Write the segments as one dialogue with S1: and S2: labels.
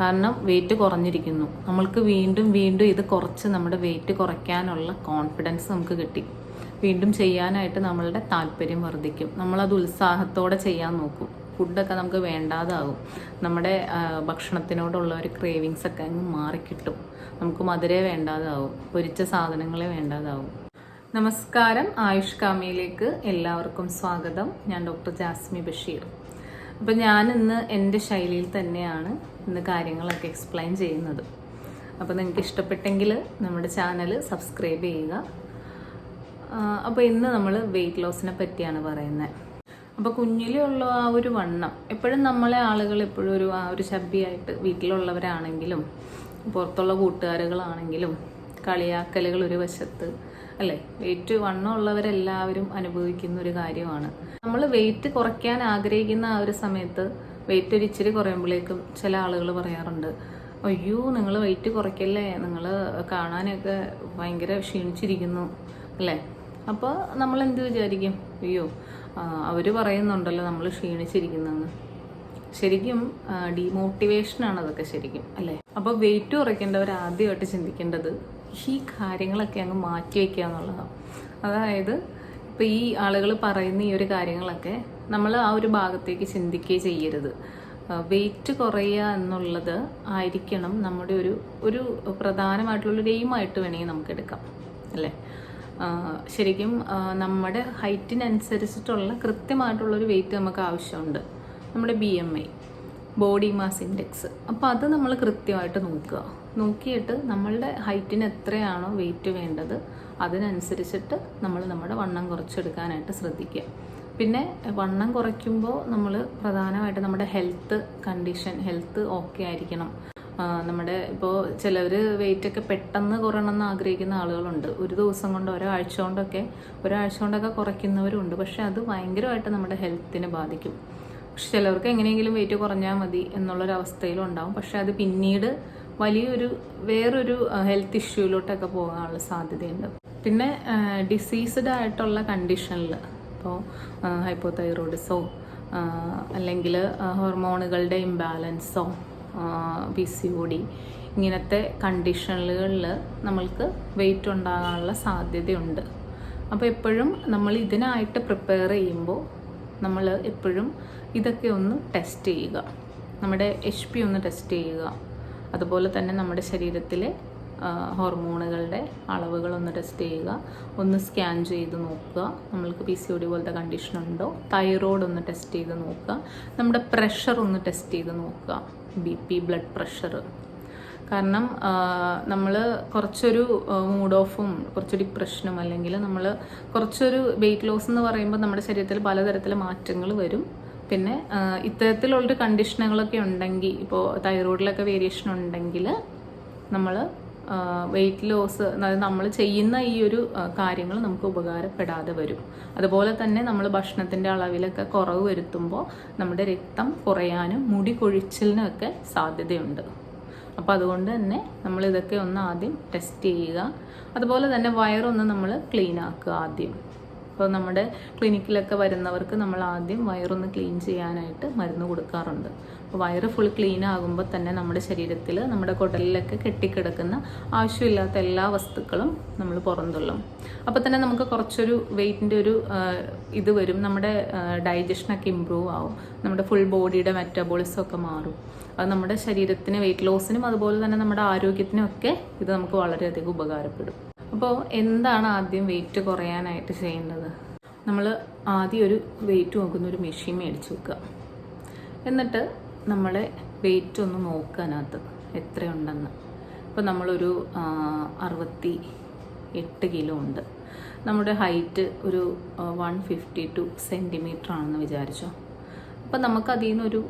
S1: കാരണം വെയിറ്റ് കുറഞ്ഞിരിക്കുന്നു. നമ്മൾക്ക് വീണ്ടും വീണ്ടും ഇത് കുറച്ച് നമ്മുടെ വെയിറ്റ് കുറയ്ക്കാനുള്ള കോൺഫിഡൻസ് നമുക്ക് കിട്ടി. വീണ്ടും ചെയ്യാനായിട്ട് നമ്മളുടെ താല്പര്യം വർദ്ധിക്കും. നമ്മളത് ഉത്സാഹത്തോടെ ചെയ്യാൻ നോക്കും. ഫുഡൊക്കെ നമുക്ക് വേണ്ടാതാകും നമ്മുടെ ഭക്ഷണത്തിനോടുള്ള ഒരു ക്രേവിങ്സ് ഒക്കെ അങ്ങ് മാറിക്കിട്ടും. നമുക്ക് മധുരേ വേണ്ടാതാവും. പൊരിച്ച സാധനങ്ങളെ വേണ്ടാതാവും. നമസ്കാരം. ആയുഷ് കാമിയിലേക്ക് എല്ലാവർക്കും സ്വാഗതം. ഞാൻ ഡോക്ടർ ജാസ്മി ബഷീർ. അപ്പം ഞാൻ ഇന്ന് എന്റെ ശൈലിയിൽ തന്നെയാണ് ഇന്ന് കാര്യങ്ങളൊക്കെ എക്സ്പ്ലെയിൻ ചെയ്യുന്നത്. അപ്പോൾ നിങ്ങൾക്ക് ഇഷ്ടപ്പെട്ടെങ്കിൽ നമ്മുടെ ചാനൽ സബ്സ്ക്രൈബ് ചെയ്യുക. അപ്പോൾ ഇന്ന് നമ്മൾ വെയിറ്റ് ലോസിനെ പറ്റിയാണ് പറയുന്നത് അപ്പോൾ കുഞ്ഞിലുള്ള ആ ഒരു വണ്ണം എപ്പോഴും നമ്മളെ ആളുകൾ എപ്പോഴും ഒരു ആ ഒരു ശബ്ദിയായിട്ട് വീട്ടിലുള്ളവരാണെങ്കിലും പുറത്തുള്ള കൂട്ടുകാരുകളാണെങ്കിലും കളിയാക്കലുകൾ ഒരു വശത്ത് അല്ലേ? വെയിറ്റ് വണ്ണം ഉള്ളവരെല്ലാവരും അനുഭവിക്കുന്ന ഒരു കാര്യമാണ്. നമ്മൾ വെയിറ്റ് കുറയ്ക്കാൻ ആഗ്രഹിക്കുന്ന ആ ഒരു സമയത്ത് വെയിറ്റ് ഒരു ഇച്ചിരി കുറയുമ്പോഴേക്കും ചില ആളുകൾ പറയാറുണ്ട് അയ്യോ നിങ്ങൾ വെയിറ്റ് കുറയ്ക്കല്ലേ? നിങ്ങൾ കാണാനൊക്കെ ഭയങ്കര ക്ഷീണിച്ചിരിക്കുന്നു. അല്ലേ? അപ്പോൾ നമ്മൾ എന്ത് വിചാരിക്കും? അയ്യോ അവർ പറയുന്നുണ്ടല്ലോ നമ്മൾ ക്ഷീണിച്ചിരിക്കുന്നെന്ന്. ശരിക്കും ഡീമോട്ടിവേഷനാണ് അതൊക്കെ ശരിക്കും അല്ലേ? അപ്പോൾ വെയിറ്റ് കുറയ്ക്കേണ്ടവർ ആദ്യമായിട്ട് ചിന്തിക്കേണ്ടത് ഈ കാര്യങ്ങളൊക്കെ അങ്ങ് മാറ്റി വയ്ക്കുക എന്നുള്ളതാണ് അതായത് ഇപ്പോൾ ഈ ആളുകൾ പറയുന്ന ഈ ഒരു കാര്യങ്ങളൊക്കെ നമ്മൾ ആ ഒരു ഭാഗത്തേക്ക് ചിന്തിക്കുകയും ചെയ്യരുത്. വെയിറ്റ് കുറയുക എന്നുള്ളത് ആയിരിക്കണം നമ്മുടെ ഒരു ഒരു പ്രധാനമായിട്ടുള്ളൊരു എയിമായിട്ട് വേണമെങ്കിൽ നമുക്ക് എടുക്കാം അല്ലേ? ശരിക്കും നമ്മുടെ ഹൈറ്റിനനുസരിച്ചിട്ടുള്ള കൃത്യമായിട്ടുള്ളൊരു വെയിറ്റ് നമുക്ക് ആവശ്യമുണ്ട്. നമ്മുടെ B M I body mass index. അപ്പോൾ അത് നമ്മൾ കൃത്യമായിട്ട് നോക്കുക. നോക്കിയിട്ട് നമ്മളുടെ ഹൈറ്റിന് എത്രയാണോ വെയിറ്റ് വേണ്ടത് അതിനനുസരിച്ചിട്ട് നമ്മൾ നമ്മുടെ വണ്ണം കുറച്ചെടുക്കാനായിട്ട് ശ്രദ്ധിക്കുക. പിന്നെ വണ്ണം കുറയ്ക്കുമ്പോൾ നമ്മൾ പ്രധാനമായിട്ട് നമ്മുടെ ഹെൽത്ത് കണ്ടീഷൻ ഹെൽത്ത് ഓക്കെ ആയിരിക്കണം. നമ്മുടെ ഇപ്പോൾ ചിലവർ വെയിറ്റൊക്കെ പെട്ടെന്ന് കുറയണമെന്ന് ആഗ്രഹിക്കുന്ന ആളുകളുണ്ട്. ഒരു ദിവസം കൊണ്ട് ഒരാഴ്ച കൊണ്ടൊക്കെ ഒരാഴ്ച കൊണ്ടൊക്കെ കുറയ്ക്കുന്നവരുണ്ട്. പക്ഷേ അത് ഭയങ്കരമായിട്ട് നമ്മുടെ ഹെൽത്തിനെ ബാധിക്കും. പക്ഷെ ചിലവർക്ക് എങ്ങനെയെങ്കിലും വെയിറ്റ് കുറഞ്ഞാൽ മതി എന്നുള്ളൊരവസ്ഥയിലും ഉണ്ടാവും പക്ഷെ അത് പിന്നീട് വലിയൊരു വേറൊരു ഹെൽത്ത് ഇഷ്യൂയിലോട്ടൊക്കെ പോകാനുള്ള സാധ്യതയുണ്ട്. പിന്നെ ഡിസീസ്ഡ് ആയിട്ടുള്ള കണ്ടീഷനിൽ ഇപ്പോൾ ഹൈപ്പോതൈറോയിഡിസോ അല്ലെങ്കിൽ ഹോർമോണുകളുടെ ഇംബാലൻസോ പി സി ഒ ഡി ഇങ്ങനത്തെ കണ്ടീഷനുകളിൽ നമ്മൾക്ക് വെയിറ്റ് ഉണ്ടാകാനുള്ള സാധ്യതയുണ്ട്. അപ്പോൾ എപ്പോഴും നമ്മൾ ഇതിനായിട്ട് പ്രിപ്പയർ ചെയ്യുമ്പോൾ നമ്മൾ എപ്പോഴും ഇതൊക്കെ ഒന്ന് ടെസ്റ്റ് ചെയ്യുക. നമ്മുടെ എച്ച് പി ഒന്ന് ടെസ്റ്റ് ചെയ്യുക. അതുപോലെ തന്നെ നമ്മുടെ ശരീരത്തിലെ ഹോർമോണുകളുടെ അളവുകളൊന്ന് ടെസ്റ്റ് ചെയ്യുക. ഒന്ന് സ്കാൻ ചെയ്ത് നോക്കുക. നമ്മൾക്ക് പി സി ഒ ഡി പോലത്തെ കണ്ടീഷൻ ഉണ്ടോ? തൈറോയ്ഡ് ഒന്ന് ടെസ്റ്റ് ചെയ്ത് നോക്കുക. നമ്മുടെ പ്രഷർ ഒന്ന് ടെസ്റ്റ് ചെയ്ത് നോക്കുക. ബി പി ബ്ലഡ് പ്രഷർ കാരണം നമ്മൾ കുറച്ചൊരു മൂഡ് ഓഫും കുറച്ച് ഡിപ്രഷനും അല്ലെങ്കിൽ നമ്മൾ കുറച്ചൊരു വെയിറ്റ് ലോസ് എന്ന് പറയുമ്പോൾ നമ്മുടെ ശരീരത്തിൽ പലതരത്തിലെ മാറ്റങ്ങൾ വരും. പിന്നെ ഇത്തരത്തിലുള്ളൊരു കണ്ടീഷനുകളൊക്കെ ഉണ്ടെങ്കിൽ ഇപ്പോൾ തൈറോയിഡിലൊക്കെ വേരിയേഷൻ ഉണ്ടെങ്കിൽ നമ്മൾ വെയിറ്റ് ലോസ് അതായത് നമ്മൾ ചെയ്യുന്ന ഈ ഒരു കാര്യങ്ങൾ നമുക്ക് ഉപകാരപ്പെടാതെ വരും. അതുപോലെ തന്നെ നമ്മൾ ഭക്ഷണത്തിന്റെ അളവിലൊക്കെ കുറവ് വരുത്തുമ്പോൾ നമ്മുടെ രക്തം കുറയാനും മുടി കൊഴിച്ചിലിനൊക്കെ സാധ്യതയുണ്ട്. അപ്പോൾ അതുകൊണ്ട് തന്നെ നമ്മൾ ഇതൊക്കെ ഒന്ന് ആദ്യം ടെസ്റ്റ് ചെയ്യുക. അതുപോലെ തന്നെ വയറൊന്ന് നമ്മൾ ക്ലീൻ ആക്കുക ആദ്യം. അപ്പോൾ നമ്മുടെ ക്ലിനിക്കിലൊക്കെ വരുന്നവർക്ക് നമ്മൾ ആദ്യം വയറൊന്ന് ക്ലീൻ ചെയ്യാനായിട്ട് മരുന്ന് കൊടുക്കാറുണ്ട്. അപ്പോൾ വയറ് ഫുൾ ക്ലീൻ ആകുമ്പോൾ തന്നെ നമ്മുടെ ശരീരത്തിൽ നമ്മുടെ കുടലിലൊക്കെ കെട്ടിക്കിടക്കുന്ന ആവശ്യമില്ലാത്ത എല്ലാ വസ്തുക്കളും നമ്മൾ പുറന്തള്ളും. അപ്പോൾ തന്നെ നമുക്ക് കുറച്ചൊരു വെയിറ്റിന്റെ ഒരു ഇത് വരും. നമ്മുടെ ഡൈജഷനൊക്കെ ഇമ്പ്രൂവ് ആവും. നമ്മുടെ ഫുൾ ബോഡിയുടെ മെറ്റബോളിസം ഒക്കെ മാറും. അത് നമ്മുടെ ശരീരത്തിന് വെയിറ്റ് ലോസിനും അതുപോലെ തന്നെ നമ്മുടെ ആരോഗ്യത്തിനും ഒക്കെ ഇത് നമുക്ക് വളരെയധികം ഉപകാരപ്പെടും. അപ്പോൾ എന്താണ് ആദ്യം വെയിറ്റ് കുറയാനായിട്ട് ചെയ്യേണ്ടത്? നമ്മൾ ആദ്യം ഒരു വെയിറ്റ് നോക്കുന്ന ഒരു മെഷീൻ മേടിച്ച് വെക്കുക. എന്നിട്ട് നമ്മളെ വെയിറ്റ് ഒന്ന് നോക്കുക അതിനകത്ത് എത്രയുണ്ടെന്ന്. ഇപ്പോൾ നമ്മളൊരു അറുപത്തി എട്ട് കിലോ ഉണ്ട്. നമ്മുടെ ഹൈറ്റ് ഒരു വൺ ഫിഫ്റ്റി ടു സെന്റിമീറ്റർ ആണെന്ന് വിചാരിച്ചോ. അപ്പോൾ നമുക്കതിൽ നിന്നൊരു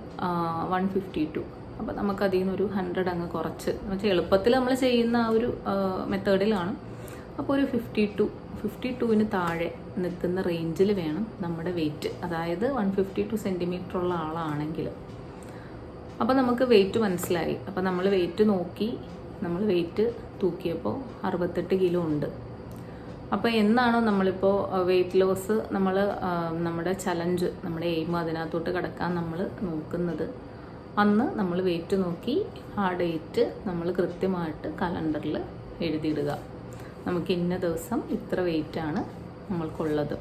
S1: വൺ ഫിഫ്റ്റി ടു അപ്പോൾ നമുക്കതിൽ നിന്നൊരു ഹൺഡ്രഡ് അങ്ങ് കുറച്ച്. എന്ന് വെച്ചാൽ എളുപ്പത്തിൽ നമ്മൾ ചെയ്യുന്ന ആ ഒരു മെത്തേഡിലാണ് അപ്പോൾ ഒരു ഫിഫ്റ്റി ടു ഫിഫ്റ്റി ടുവിന് താഴെ നിൽക്കുന്ന റേഞ്ചിൽ വേണം നമ്മുടെ വെയിറ്റ് അതായത് വൺ ഫിഫ്റ്റി ടു സെന്റിമീറ്റർ ഉള്ള ആളാണെങ്കിൽ. അപ്പോൾ നമുക്ക് വെയിറ്റ് മനസ്സിലായി. അപ്പോൾ നമ്മൾ വെയിറ്റ് നോക്കി. നമ്മൾ വെയിറ്റ് തൂക്കിയപ്പോൾ അറുപത്തെട്ട് കിലോ ഉണ്ട്. അപ്പോൾ എന്നാണോ നമ്മളിപ്പോൾ വെയിറ്റ് ലോസ് നമ്മൾ നമ്മുടെ ചലഞ്ച് നമ്മുടെ എയിം അതിനകത്തോട്ട് കിടക്കാൻ നമ്മൾ നോക്കുന്നത്. അന്ന് നമ്മൾ വെയിറ്റ് നോക്കി ആ ഡേറ്റ് നമ്മൾ കൃത്യമായിട്ട് കലണ്ടറിൽ എഴുതിയിടുക. നമുക്ക് ഇന്ന ദിവസം ഇത്ര വെയിറ്റാണ് നമ്മൾക്കുള്ളത്.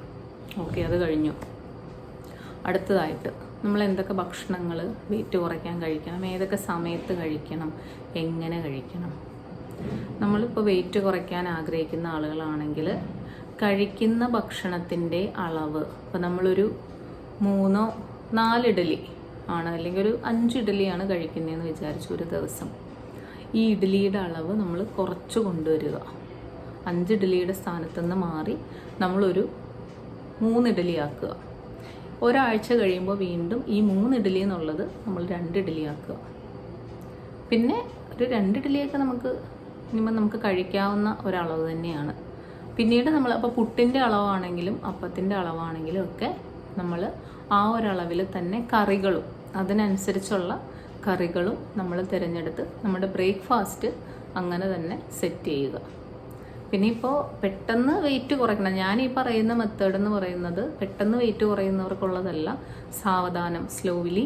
S1: ഓക്കെ അത് കഴിഞ്ഞു. അടുത്തതായിട്ട് നമ്മൾ എന്തൊക്കെ ഭക്ഷണങ്ങൾ വെയിറ്റ് കുറയ്ക്കാൻ കഴിക്കണം ഏതൊക്കെ സമയത്ത് കഴിക്കണം എങ്ങനെ കഴിക്കണം. നമ്മളിപ്പോൾ വെയിറ്റ് കുറയ്ക്കാൻ ആഗ്രഹിക്കുന്ന ആളുകളാണെങ്കിൽ കഴിക്കുന്ന ഭക്ഷണത്തിന്റെ അളവ് ഇപ്പോൾ നമ്മളൊരു മൂന്നോ നാല് ഇഡലി ആണ് അല്ലെങ്കിൽ ഒരു അഞ്ച് ഇഡലിയാണ് കഴിക്കുന്നതെന്ന് വിചാരിച്ചു ഒരു ദിവസം. ഈ ഇഡലിയുടെ അളവ് നമ്മൾ കുറച്ച് കൊണ്ടുവരിക. അഞ്ച് ഇഡലിയുടെ സ്ഥാനത്ത് നിന്ന് മാറി നമ്മളൊരു മൂന്ന് ഇഡലി ആക്കുക. ഒരാഴ്ച കഴിയുമ്പോൾ വീണ്ടും ഈ മൂന്ന് ഇഡലി എന്നുള്ളത് നമ്മൾ രണ്ട് ഇഡലി ആക്കുക. പിന്നെ ഒരു രണ്ട് ഇഡലിയൊക്കെ നമുക്ക് മിനിമം നമുക്ക് കഴിക്കാവുന്ന ഒരളവ് തന്നെയാണ്. പിന്നീട് നമ്മൾ അപ്പോൾ പുട്ടിന്റെ അളവാണെങ്കിലും അപ്പത്തിന്റെ അളവാണെങ്കിലും ഒക്കെ നമ്മൾ ആ ഒരളവിൽ തന്നെ കറികളും അതിനനുസരിച്ചുള്ള കറികളും നമ്മൾ തിരഞ്ഞെടുത്ത് നമ്മുടെ ബ്രേക്ക്ഫാസ്റ്റ് അങ്ങനെ തന്നെ സെറ്റ് ചെയ്യുക. പിന്നെ ഇപ്പോൾ പെട്ടെന്ന് വെയിറ്റ് കുറയ്ക്കണം. ഞാൻ ഈ പറയുന്ന മെത്തേഡ് എന്ന് പറയുന്നത് പെട്ടെന്ന് വെയിറ്റ് കുറയുന്നവർക്കുള്ളതല്ല സാവധാനം സ്ലോലി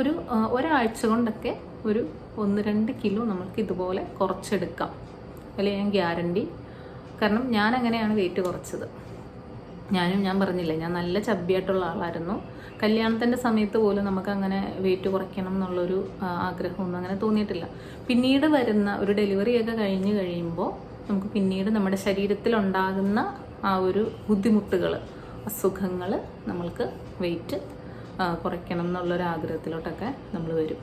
S1: ഒരു ഒരാഴ്ച കൊണ്ടൊക്കെ ഒരു ഒന്ന് രണ്ട് കിലോ നമുക്ക് ഇതുപോലെ കുറച്ചെടുക്കാം. അല്ലെ ഞാൻ ഗ്യാരണ്ടി കാരണം ഞാൻ അങ്ങനെയാണ് വെയിറ്റ് കുറച്ചത്. ഞാനും ഞാൻ പറഞ്ഞില്ലേ ഞാൻ നല്ല ചബ്ബിയായിട്ടുള്ള ആളായിരുന്നു. കല്യാണത്തിന്റെ സമയത്ത് പോലും നമുക്ക് അങ്ങനെ വെയിറ്റ് കുറയ്ക്കണം എന്നുള്ളൊരു ആഗ്രഹമൊന്നും അങ്ങനെ തോന്നിയിട്ടില്ല. പിന്നീട് വരുന്ന ഒരു ഡെലിവറിയൊക്കെ കഴിഞ്ഞ് കഴിയുമ്പോൾ നമുക്ക് പിന്നീട് നമ്മുടെ ശരീരത്തിൽ ഉണ്ടാകുന്ന ആ ഒരു ബുദ്ധിമുട്ടുകൾ അസുഖങ്ങൾ നമ്മൾക്ക് വെയിറ്റ് കുറയ്ക്കണം എന്നുള്ളൊരാഗ്രഹത്തിലോട്ടൊക്കെ നമ്മൾ വരും.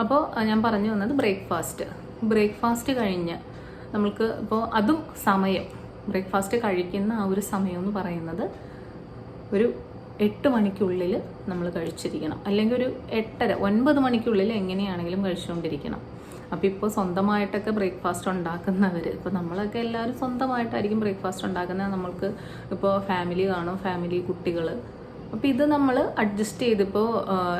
S1: അപ്പോൾ ഞാൻ പറഞ്ഞു വന്നത് ബ്രേക്ക്ഫാസ്റ്റ് ബ്രേക്ക്ഫാസ്റ്റ് കഴിഞ്ഞ് നമ്മൾക്ക് ഇപ്പോൾ അതും സമയം. ബ്രേക്ക്ഫാസ്റ്റ് കഴിക്കുന്ന ആ ഒരു സമയം എന്ന് പറയുന്നത് ഒരു എട്ട് മണിക്കുള്ളിൽ നമ്മൾ കഴിച്ചിരിക്കണം. അല്ലെങ്കിൽ ഒരു എട്ടര ഒൻപത് മണിക്കുള്ളിൽ എങ്ങനെയാണെങ്കിലും കഴിച്ചുകൊണ്ടിരിക്കണം. അപ്പോൾ ഇപ്പോൾ സ്വന്തമായിട്ടൊക്കെ ബ്രേക്ക്ഫാസ്റ്റ് ഉണ്ടാക്കുന്നവർ ഇപ്പോൾ നമ്മളൊക്കെ എല്ലാവരും സ്വന്തമായിട്ടായിരിക്കും ബ്രേക്ക്ഫാസ്റ്റ് ഉണ്ടാക്കുന്നത് നമ്മൾക്ക് ഇപ്പോൾ ഫാമിലി കാണും ഫാമിലി കുട്ടികൾ അപ്പോൾ ഇത് നമ്മൾ അഡ്ജസ്റ്റ് ചെയ്തിപ്പോൾ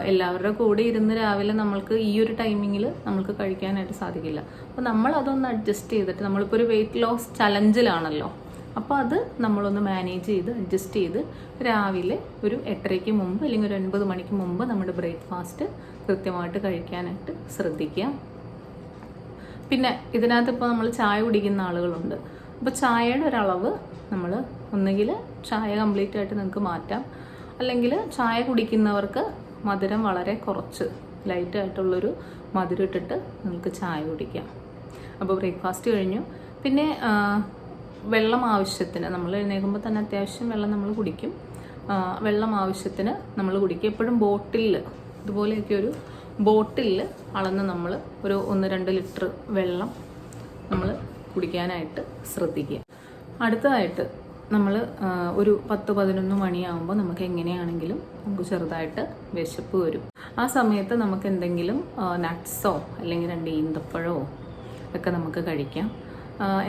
S1: എല്ലാവരുടെ കൂടെ ഇരുന്ന് രാവിലെ നമ്മൾക്ക് ഈ ഒരു ടൈമിങ്ങിൽ നമുക്ക് കഴിക്കാനായിട്ട് സാധിക്കില്ല. അപ്പോൾ നമ്മൾ അതൊന്ന് അഡ്ജസ്റ്റ് ചെയ്തിട്ട് നമ്മളിപ്പോൾ ഒരു വെയിറ്റ് ലോസ് ചലഞ്ചിലാണല്ലോ അപ്പോൾ അത് നമ്മളൊന്ന് മാനേജ് ചെയ്ത് അഡ്ജസ്റ്റ് ചെയ്ത് രാവിലെ ഒരു എട്ടരയ്ക്ക് മുമ്പ് അല്ലെങ്കിൽ ഒരു ഒൻപത് മണിക്ക് മുമ്പ് നമ്മുടെ ബ്രേക്ക്ഫാസ്റ്റ് കൃത്യമായിട്ട് കഴിക്കാനായിട്ട് ശ്രദ്ധിക്കുക പിന്നെ ഇതിനകത്ത് ഇപ്പോൾ നമ്മൾ ചായ കുടിക്കുന്ന ആളുകളുണ്ട്. അപ്പോൾ ചായയുടെ ഒരളവ് നമ്മൾ ഒന്നുകിൽ ചായ കംപ്ലീറ്റ് ആയിട്ട് നിങ്ങൾക്ക് മാറ്റാം. അല്ലെങ്കിൽ ചായ കുടിക്കുന്നവർക്ക് മധുരം വളരെ കുറച്ച് ലൈറ്റ് ആയിട്ടുള്ളൊരു മധുരം ഇട്ടിട്ട് നിങ്ങൾക്ക് ചായ കുടിക്കാം. അപ്പോൾ ബ്രേക്ക്ഫാസ്റ്റ് കഴിഞ്ഞു. പിന്നെ വെള്ളം ആവശ്യത്തിന് നമ്മൾ എഴുന്നേൽക്കുമ്പോൾ തന്നെ അത്യാവശ്യം വെള്ളം നമ്മൾ കുടിക്കും. വെള്ളം ആവശ്യത്തിന് നമ്മൾ കുടിക്കും. എപ്പോഴും ബോട്ടിലിൽ ഇതുപോലെയൊക്കെ ഒരു ബോട്ടിലിൽ അളന്ന് നമ്മൾ ഒരു ഒന്ന് രണ്ട് ലിറ്റർ വെള്ളം നമ്മൾ കുടിക്കാനായിട്ട് ശ്രദ്ധിക്കുക. അടുത്തതായിട്ട് നമ്മൾ ഒരു പത്ത് പതിനൊന്ന് മണിയാകുമ്പോൾ നമുക്ക് എങ്ങനെയാണെങ്കിലും നമുക്ക് ചെറുതായിട്ട് വിശപ്പ് വരും. ആ സമയത്ത് നമുക്ക് എന്തെങ്കിലും നട്ട്സോ അല്ലെങ്കിൽ രണ്ട് ഈന്തപ്പഴമോ ഒക്കെ നമുക്ക് കഴിക്കാം.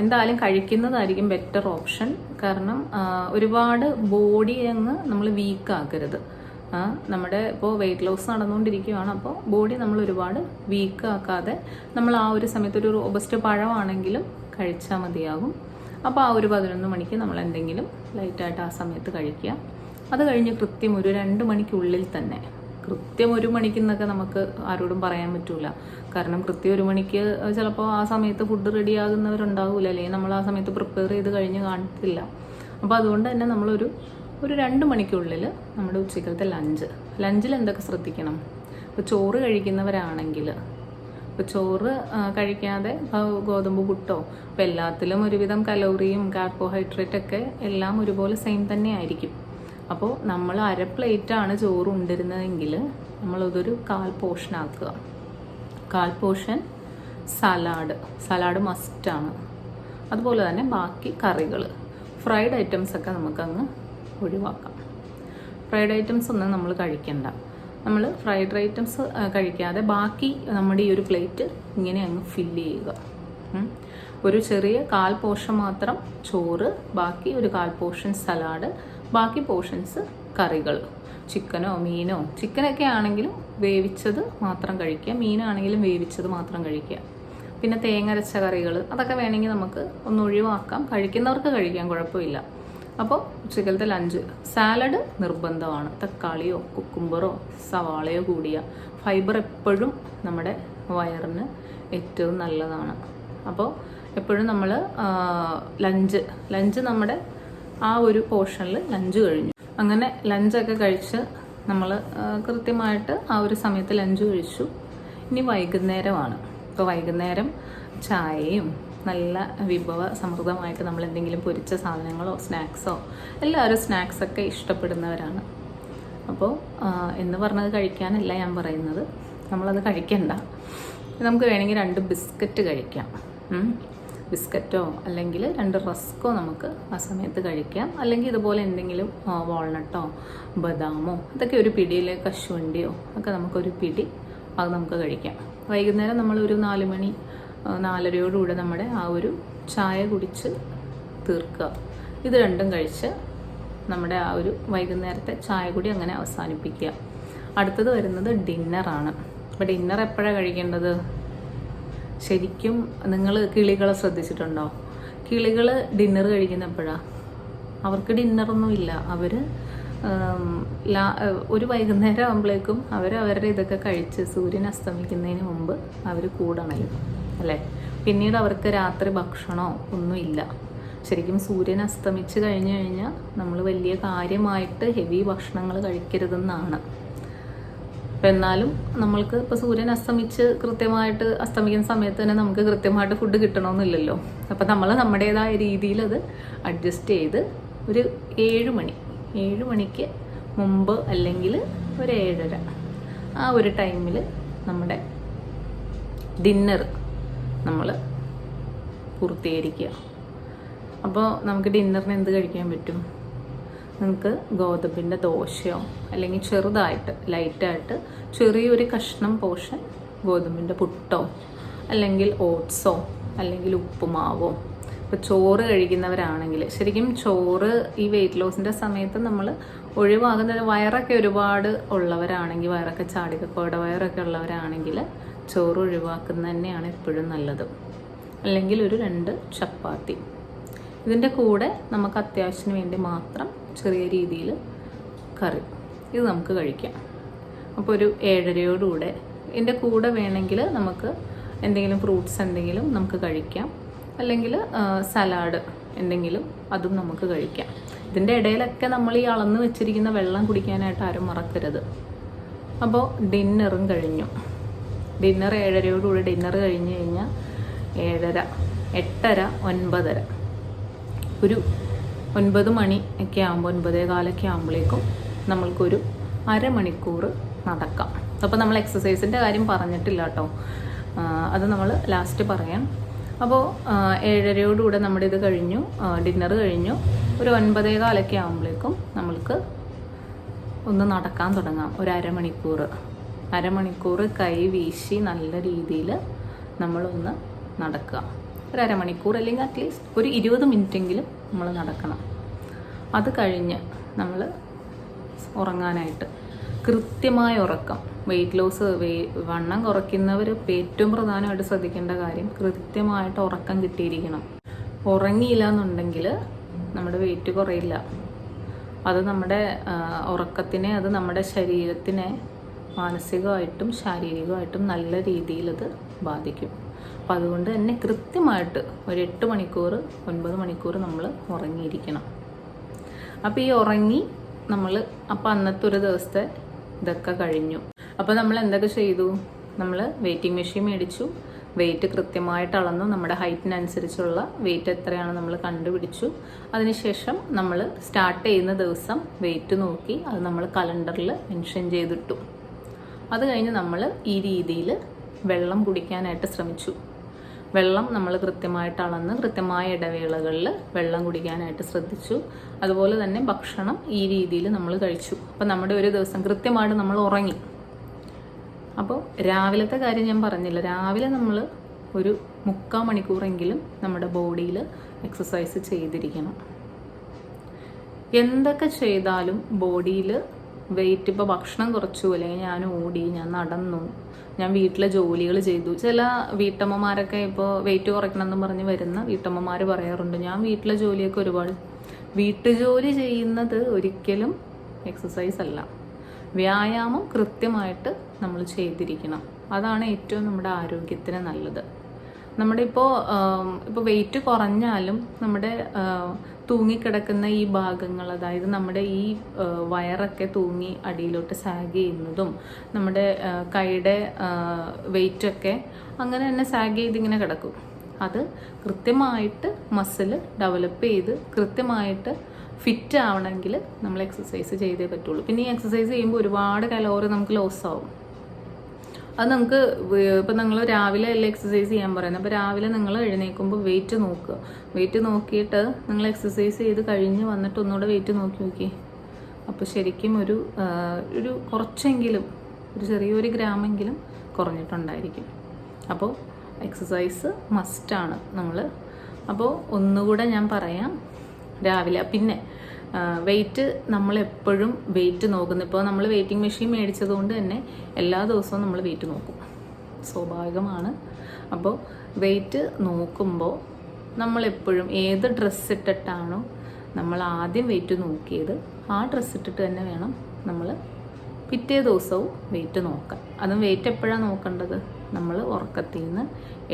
S1: എന്തായാലും കഴിക്കുന്നതായിരിക്കും ബെറ്റർ ഓപ്ഷൻ കാരണം ഒരുപാട് ബോഡി അങ്ങ് നമ്മൾ വീക്ക് ആക്കരുത്. ആ, നമ്മുടെ ഇപ്പോൾ വെയിറ്റ് ലോസ് നടന്നുകൊണ്ടിരിക്കുകയാണ്. അപ്പോൾ ബോഡി നമ്മൾ ഒരുപാട് വീക്ക് ആക്കാതെ നമ്മൾ ആ ഒരു സമയത്ത് ഒരു റോബസ്റ്റ് പഴമാണെങ്കിലും കഴിച്ചാൽ മതിയാകും. അപ്പോൾ ആ ഒരു പതിനൊന്ന് മണിക്ക് നമ്മൾ എന്തെങ്കിലും ലൈറ്റായിട്ട് ആ സമയത്ത് കഴിക്കുക. അത് കഴിഞ്ഞ് കൃത്യം ഒരു രണ്ട് മണിക്കുള്ളിൽ തന്നെ. കൃത്യം ഒരു മണിക്ക് എന്നൊക്കെ നമുക്ക് ആരോടും പറയാൻ പറ്റൂല. കാരണം കൃത്യം ഒരു മണിക്ക് ചിലപ്പോൾ ആ സമയത്ത് ഫുഡ് റെഡി ആകുന്നവരുണ്ടാവില്ല അല്ലെങ്കിൽ നമ്മൾ ആ സമയത്ത് പ്രിപ്പയർ ചെയ്ത് കഴിഞ്ഞ് കാണത്തില്ല. അപ്പോൾ അതുകൊണ്ട് തന്നെ നമ്മളൊരു ഒരു രണ്ട് മണിക്കുള്ളിൽ നമ്മുടെ ഉച്ചക്കലത്തെ ലഞ്ച് ലഞ്ചിൽ എന്തൊക്കെ ശ്രദ്ധിക്കണം? ഇപ്പോൾ ചോറ് കഴിക്കുന്നവരാണെങ്കിൽ ഇപ്പോൾ ചോറ് കഴിക്കാതെ ഗോതമ്പ് പുട്ടോ അപ്പോൾ എല്ലാത്തിലും ഒരുവിധം കലോറിയും കാർബോഹൈഡ്രേറ്റ് ഒക്കെ എല്ലാം ഒരുപോലെ സെയിം തന്നെ ആയിരിക്കും. അപ്പോൾ നമ്മൾ അര പ്ലേറ്റാണ് ചോറ് ഉണ്ടിരുന്നതെങ്കിൽ നമ്മളതൊരു കാൽ പോർഷൻ ആക്കുക. കാൽ പോർഷൻ സലാഡ് സലാഡ് മസ്റ്റാണ് അതുപോലെ തന്നെ ബാക്കി കറികൾ. ഫ്രൈഡ് ഐറ്റംസ് ഒക്കെ നമുക്കങ്ങ് ഒഴിവാക്കാം. ഫ്രൈഡ് ഐറ്റംസ് ഒന്നും നമ്മൾ കഴിക്കണ്ട. നമ്മൾ ഫ്രൈഡ് ഐറ്റംസ് കഴിക്കാതെ ബാക്കി നമ്മുടെ ഈ ഒരു പ്ലേറ്റ് ഇങ്ങനെ അങ്ങ് ഫില്ല് ചെയ്യുക. ഒരു ചെറിയ കാൽ പോർഷൻ മാത്രം ചോറ് ബാക്കി ഒരു കാൽ പോർഷൻ സലാഡ് ബാക്കി പോർഷൻസ് കറികൾ. ചിക്കനോ മീനോ ചിക്കനൊക്കെ ആണെങ്കിലും വേവിച്ചത് മാത്രം കഴിക്കുക. മീനാണെങ്കിലും വേവിച്ചത് മാത്രം കഴിക്കുക. പിന്നെ തേങ്ങരച്ച കറികൾ അതൊക്കെ വേണമെങ്കിൽ നമുക്ക് ഒന്ന് ഒഴിവാക്കാം. കഴിക്കുന്നവർക്ക് കഴിക്കാം കുഴപ്പമില്ല. അപ്പോൾ ഉച്ചക്കലത്തെ ലഞ്ച് സാലഡ് നിർബന്ധമാണ്. തക്കാളിയോ കുക്കുംബറോ സവാളയോ കൂടിയ ഫൈബർ എപ്പോഴും നമ്മുടെ വയറിന് ഏറ്റവും നല്ലതാണ്. അപ്പോൾ എപ്പോഴും നമ്മൾ ലഞ്ച് ലഞ്ച് നമ്മുടെ ആ ഒരു പോർഷനിൽ ലഞ്ച് കഴിഞ്ഞു. അങ്ങനെ ലഞ്ചൊക്കെ കഴിച്ച് നമ്മൾ കൃത്യമായിട്ട് ആ ഒരു സമയത്ത് ലഞ്ച് കഴിച്ചു. ഇനി വൈകുന്നേരമാണ്. അപ്പോൾ വൈകുന്നേരം ചായയും നല്ല വിഭവ സമൃദ്ധമായിട്ട് നമ്മൾ എന്തെങ്കിലും പൊരിച്ച സാധനങ്ങളോ സ്നാക്സോ എല്ലാവരും സ്നാക്സൊക്കെ ഇഷ്ടപ്പെടുന്നവരാണ്. അപ്പോൾ എന്ന് പറഞ്ഞത് കഴിക്കാനല്ല ഞാൻ പറയുന്നത്. നമ്മളത് കഴിക്കണ്ട. നമുക്ക് വേണമെങ്കിൽ രണ്ട് ബിസ്ക്കറ്റ് കഴിക്കാം. ബിസ്ക്കറ്റോ അല്ലെങ്കിൽ രണ്ട് റസ്ക്കോ നമുക്ക് ആ സമയത്ത് കഴിക്കാം. അല്ലെങ്കിൽ ഇതുപോലെ എന്തെങ്കിലും വാൾനട്ടോ ബദാമോ അതൊക്കെ ഒരു പിടിയിൽ കശുവണ്ടിയോ ഒക്കെ നമുക്കൊരു പിടി അത് നമുക്ക് കഴിക്കാം. വൈകുന്നേരം നമ്മൾ ഒരു നാല് മണി നാലരയോടുകൂടെ നമ്മുടെ ആ ഒരു ചായ കുടിച്ച് തീർക്കുക. ഇത് രണ്ടും കഴിച്ച് നമ്മുടെ ആ ഒരു വൈകുന്നേരത്തെ ചായ കൂടി അങ്ങനെ അവസാനിപ്പിക്കുക. അടുത്തത് വരുന്നത് ഡിന്നറാണ് അപ്പോൾ ഡിന്നർ എപ്പോഴാണ് കഴിക്കേണ്ടത്? ശരിക്കും നിങ്ങൾ കിളികളെ ശ്രദ്ധിച്ചിട്ടുണ്ടോ? കിളികൾ ഡിന്നർ കഴിക്കുന്ന എപ്പോഴാണ് അവർക്ക് ഡിന്നറൊന്നും ഇല്ല. അവർ ലാ ഒരു വൈകുന്നേരം ആകുമ്പോഴേക്കും അവർ അവരുടെ ഇതൊക്കെ കഴിച്ച് സൂര്യൻ അസ്തമിക്കുന്നതിന് മുമ്പ് അവർ കൂടണയും അല്ലേ? പിന്നീട് അവർക്ക് രാത്രി ഭക്ഷണമോ ഒന്നുമില്ല. ശരിക്കും സൂര്യൻ അസ്തമിച്ച് കഴിഞ്ഞു കഴിഞ്ഞാൽ നമ്മൾ വലിയ കാര്യമായിട്ട് ഹെവി ഭക്ഷണങ്ങൾ കഴിക്കരുതെന്നാണ്. അപ്പം എന്നാലും നമ്മൾക്ക് ഇപ്പോൾ സൂര്യൻ അസ്തമിച്ച് കൃത്യമായിട്ട് അസ്തമിക്കുന്ന സമയത്ത് തന്നെ നമുക്ക് കൃത്യമായിട്ട് ഫുഡ് കിട്ടണമെന്നില്ലല്ലോ അപ്പം നമ്മൾ നമ്മുടേതായ രീതിയിൽ അത് അഡ്ജസ്റ്റ് ചെയ്ത് ഒരു ഏഴ് മണി ഏഴ് മണിക്ക് മുമ്പ് അല്ലെങ്കിൽ ഒരു ഏഴര ആ ഒരു ടൈമിൽ നമ്മുടെ ഡിന്നർ നമ്മൾ പൂർത്തീകരിക്കുക. അപ്പോൾ നമുക്ക് ഡിന്നറിന് എന്ത് കഴിക്കാൻ പറ്റും? നമുക്ക് ഗോതമ്പിന്റെ ദോശയോ അല്ലെങ്കിൽ ചെറുതായിട്ട് ലൈറ്റായിട്ട് ചെറിയൊരു കഷ്ണം പോഷൻ ഗോതമ്പിന്റെ പുട്ടോ അല്ലെങ്കിൽ ഓട്സോ അല്ലെങ്കിൽ ഉപ്പുമാവോ. ഇപ്പോൾ ചോറ് കഴിക്കുന്നവരാണെങ്കിൽ ശരിക്കും ചോറ് ഈ വെയിറ്റ് ലോസിന്റെ സമയത്ത് നമ്മൾ ഒഴിവാകുന്നത് വയറൊക്കെ ഒരുപാട് ഉള്ളവരാണെങ്കിൽ വയറൊക്കെ ചാടിക്കൊടവയറൊക്കെ വയറൊക്കെ ഉള്ളവരാണെങ്കിൽ ചോറ് ഒഴിവാക്കുന്നത് തന്നെയാണ് എപ്പോഴും നല്ലത്. അല്ലെങ്കിൽ ഒരു രണ്ട് ചപ്പാത്തി. ഇതിന്റെ കൂടെ നമുക്ക് അത്യാവശ്യത്തിന് വേണ്ടി മാത്രം ചെറിയ രീതിയിൽ കറി. ഇത് നമുക്ക് കഴിക്കാം. അപ്പോൾ ഒരു ഏഴരയോടുകൂടെ ഇതിന്റെ കൂടെ വേണമെങ്കിൽ നമുക്ക് എന്തെങ്കിലും ഫ്രൂട്ട്സ് എന്തെങ്കിലും നമുക്ക് കഴിക്കാം. അല്ലെങ്കിൽ സലാഡ് എന്തെങ്കിലും അതും നമുക്ക് കഴിക്കാം. ഇതിന്റെ ഇടയിലൊക്കെ നമ്മൾ ഈ അളന്ന് വെച്ചിരിക്കുന്ന വെള്ളം കുടിക്കാനായിട്ട് ആരും മറക്കരുത്. അപ്പോൾ ഡിന്നറും കഴിഞ്ഞു. ഡിന്നർ ഏഴരയോടുകൂടി ഡിന്നർ കഴിഞ്ഞ് കഴിഞ്ഞാൽ ഏഴര എട്ടര ഒൻപതര. ഒരു ഒൻപത് മണി ഒക്കെ ആകുമ്പോൾ ഒൻപതേ കാലൊക്കെ ആകുമ്പോഴേക്കും നമ്മൾക്കൊരു അരമണിക്കൂർ നടക്കാം. അപ്പോൾ നമ്മൾ എക്സസൈസിന്റെ കാര്യം പറഞ്ഞിട്ടില്ല കേട്ടോ. അത് നമ്മൾ ലാസ്റ്റ് പറയാം. അപ്പോൾ ഏഴരയോടുകൂടെ നമ്മുടെ ഇത് കഴിഞ്ഞു ഡിന്നർ കഴിഞ്ഞു. ഒരു ഒൻപതേ കാലൊക്കെ ആകുമ്പോഴേക്കും നമ്മൾക്ക് ഒന്ന് നടക്കാൻ തുടങ്ങാം. ഒരു അരമണിക്കൂർ. അരമണിക്കൂർ കൈ വീശി നല്ല രീതിയിൽ നമ്മളൊന്ന് നടക്കുക. ഒരു അരമണിക്കൂർ അല്ലെങ്കിൽ അറ്റ്ലീസ്റ്റ് ഒരു ഇരുപത് മിനിറ്റെങ്കിലും നമ്മൾ നടക്കണം. അത് കഴിഞ്ഞ് നമ്മൾ ഉറങ്ങാനായിട്ട് കൃത്യമായ ഉറക്കം വെയിറ്റ് ലോസ് വണ്ണം കുറയ്ക്കുന്നവർ ഏറ്റവും പ്രധാനമായിട്ട് ശ്രദ്ധിക്കേണ്ട കാര്യം കൃത്യമായിട്ട് ഉറക്കം കിട്ടിയിരിക്കണം. ഉറങ്ങിയില്ല എന്നുണ്ടെങ്കിൽ നമ്മുടെ വെയിറ്റ് കുറയില്ല. അത് നമ്മുടെ ഉറക്കത്തിനെ അത് നമ്മുടെ ശരീരത്തിനെ മാനസികമായിട്ടും ശാരീരികമായിട്ടും നല്ല രീതിയിൽ അത് ബാധിക്കും. അപ്പം അതുകൊണ്ട് തന്നെ കൃത്യമായിട്ട് ഒരു എട്ട് മണിക്കൂർ ഒൻപത് മണിക്കൂർ നമ്മൾ ഉറങ്ങിയിരിക്കണം. അപ്പോൾ ഈ ഉറങ്ങി നമ്മൾ അപ്പോൾ അന്നത്തെ ഒരു ദിവസത്തെ ഇതൊക്കെ കഴിഞ്ഞു. അപ്പോൾ നമ്മൾ എന്തൊക്കെ ചെയ്തു? നമ്മൾ വെയിറ്റിംഗ് മെഷീൻ മേടിച്ചു. വെയിറ്റ് കൃത്യമായിട്ട് അളന്നു. നമ്മുടെ ഹൈറ്റിനനുസരിച്ചുള്ള വെയിറ്റ് എത്രയാണ് നമ്മൾ കണ്ടുപിടിച്ചു. അതിനുശേഷം നമ്മൾ സ്റ്റാർട്ട് ചെയ്യുന്ന ദിവസം വെയിറ്റ് നോക്കി അത് നമ്മൾ കലണ്ടറിൽ മെൻഷൻ ചെയ്തിട്ടു. അത് കഴിഞ്ഞ് നമ്മൾ ഈ രീതിയിൽ വെള്ളം കുടിക്കാനായിട്ട് ശ്രമിച്ചു. വെള്ളം നമ്മൾ കൃത്യമായിട്ട് അളന്ന് കൃത്യമായ ഇടവേളകളിൽ വെള്ളം കുടിക്കാനായിട്ട് ശ്രദ്ധിച്ചു. അതുപോലെ തന്നെ ഭക്ഷണം ഈ രീതിയിൽ നമ്മൾ കഴിച്ചു. അപ്പം നമ്മുടെ ഒരു ദിവസം കൃത്യമായിട്ട് നമ്മൾ ഉറങ്ങി. അപ്പോൾ രാവിലത്തെ കാര്യം ഞാൻ പറഞ്ഞില്ല. രാവിലെ നമ്മൾ ഒരു മുക്കാൽ മണിക്കൂറെങ്കിലും നമ്മുടെ ബോഡിയിൽ എക്സസൈസ് ചെയ്തിരിക്കണം. എന്തൊക്കെ ചെയ്താലും ബോഡിയിൽ വെയിറ്റ് ഇപ്പോൾ ഭക്ഷണം കുറച്ചു അല്ലെങ്കിൽ ഞാൻ ഓടി ഞാൻ നടന്നു ഞാൻ വീട്ടിലെ ജോലികൾ ചെയ്തു. ചില വീട്ടമ്മമാരൊക്കെ ഇപ്പോൾ വെയിറ്റ് കുറയ്ക്കണം എന്ന് പറഞ്ഞ് വരുന്ന വീട്ടമ്മമാർ പറയാറുണ്ട് ഞാൻ വീട്ടിലെ ജോലിയൊക്കെ ഒരുപാട് വീട്ടുജോലി ചെയ്യുന്നത് ഒരിക്കലും എക്സസൈസ് അല്ല. വ്യായാമം കൃത്യമായിട്ട് നമ്മൾ ചെയ്തിരിക്കണം. അതാണ് ഏറ്റവും നമ്മുടെ ആരോഗ്യത്തിന് നല്ലത്. നമ്മുടെ ഇപ്പോൾ ഇപ്പോൾ വെയിറ്റ് കുറഞ്ഞാലും നമ്മുടെ തൂങ്ങിക്കിടക്കുന്ന ഈ ഭാഗങ്ങൾ അതായത് നമ്മുടെ ഈ വയറൊക്കെ തൂങ്ങി അടിയിലോട്ട് സാഗ് ചെയ്യുന്നതും നമ്മുടെ കൈയുടെ വെയിറ്റൊക്കെ അങ്ങനെ തന്നെ സാഗ് ചെയ്തിങ്ങനെ കിടക്കും. അത് കൃത്യമായിട്ട് മസിൽ ഡെവലപ്പ് ചെയ്ത് കൃത്യമായിട്ട് ഫിറ്റ് ആവണമെങ്കിൽ നമ്മൾ എക്സസൈസ് ചെയ്തേ പറ്റുള്ളൂ. പിന്നെ ഈ എക്സസൈസ് ചെയ്യുമ്പോൾ ഒരുപാട് കലോറി നമുക്ക് ലോസ് ആവും അത് നമുക്ക് ഇപ്പം നിങ്ങൾ രാവിലെ അല്ലേ എക്സസൈസ് ചെയ്യാൻ പറയുന്നത് അപ്പോൾ രാവിലെ നിങ്ങൾ എഴുന്നേൽക്കുമ്പോൾ വെയിറ്റ് നോക്കുക വെയിറ്റ് നോക്കിയിട്ട് നിങ്ങൾ എക്സസൈസ് ചെയ്ത് കഴിഞ്ഞ് വന്നിട്ട് ഒന്നുകൂടെ വെയിറ്റ് നോക്കി നോക്കി അപ്പോൾ ശരിക്കും ഒരു ഒരു കുറച്ചെങ്കിലും ഒരു ചെറിയൊരു ഗ്രാമെങ്കിലും കുറഞ്ഞിട്ടുണ്ടായിരിക്കും. അപ്പോൾ എക്സസൈസ് മസ്റ്റാണ് നമ്മൾ അപ്പോൾ ഒന്നുകൂടെ ഞാൻ പറയാം. രാവിലെ പിന്നെ വെയിറ്റ് നമ്മൾ എപ്പോഴും വെയിറ്റ് നോക്കുന്നു. ഇപ്പോൾ നമ്മൾ വെയിറ്റിംഗ് മെഷീൻ മേടിച്ചതുകൊണ്ട് തന്നെ എല്ലാ ദിവസവും നമ്മൾ വെയിറ്റ് നോക്കും. സ്വാഭാവികമാണ്. അപ്പോൾ വെയിറ്റ് നോക്കുമ്പോൾ നമ്മളെപ്പോഴും ഏത് ഡ്രസ്സ് ഇട്ടിട്ടാണോ നമ്മൾ ആദ്യം വെയിറ്റ് നോക്കിയത് ആ ഡ്രസ്സ് ഇട്ടിട്ട് തന്നെ വേണം നമ്മൾ പിറ്റേ ദിവസവും വെയിറ്റ് നോക്കാൻ. അതും വെയിറ്റ് എപ്പോഴാണ് നോക്കേണ്ടത്? നമ്മൾ ഉറക്കത്തിൽ നിന്ന്